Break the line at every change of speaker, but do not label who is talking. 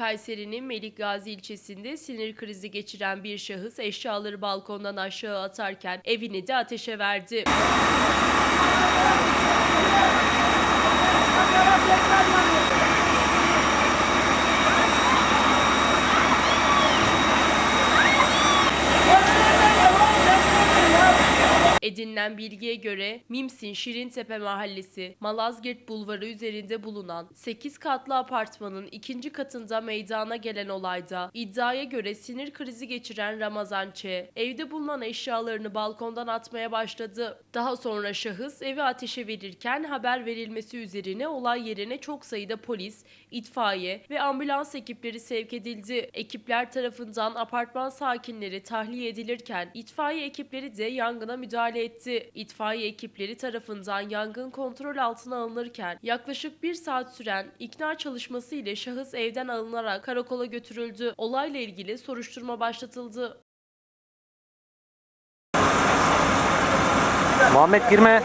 Kayseri'nin Melikgazi ilçesinde sinir krizi geçiren bir şahıs eşyaları balkondan aşağı atarken evini de ateşe verdi. Edinilen bilgiye göre Mimsin Şirintepe Mahallesi, Malazgirt Bulvarı üzerinde bulunan 8 katlı apartmanın ikinci katında meydana gelen olayda iddiaya göre sinir krizi geçiren Ramazan Ç. evde bulunan eşyalarını balkondan atmaya başladı. Daha sonra şahıs evi ateşe verirken haber verilmesi üzerine olay yerine çok sayıda polis, itfaiye ve ambulans ekipleri sevk edildi. Ekipler tarafından apartman sakinleri tahliye edilirken itfaiye ekipleri de yangına müdahale etti. İtfaiye ekipleri tarafından yangın kontrol altına alınırken yaklaşık bir saat süren ikna çalışması ile şahıs evden alınarak karakola götürüldü. Olayla ilgili soruşturma başlatıldı.
Muhammed girme.